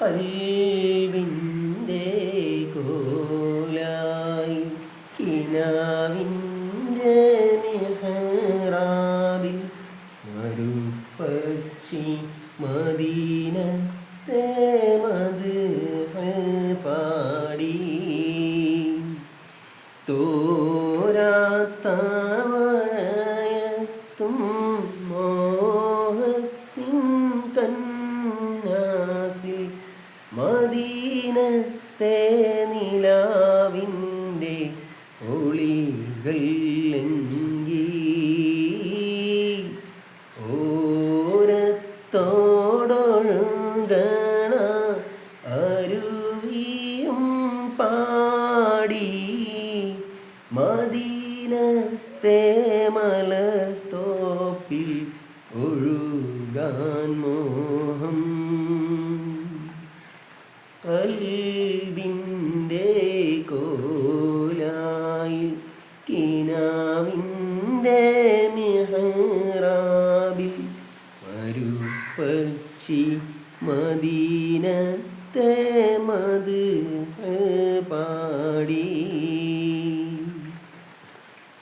പൽവിന്റെ കോലായി കിനാവിന്റെ മെഹറാബിൽ പക്ഷി മദീനത്തെ മത് പാടി. തോരാത്തവഴയത്തും മദീനത്തെ നിലാവിന്റെ ഒളികൾ ലംഘി. ഓരത്തോടൊഴുകണ അരുവിയും പാടി. മദീനത്തെ മലത്തോപ്പിൽ ഒഴുകാൻ മോഹം കൽവിന്റെ കോലായിൽ കിനാവിന്റെ മിഹറാബിൽ മരുപ്പക്ഷി മദീനത്തെ മത് പാടി.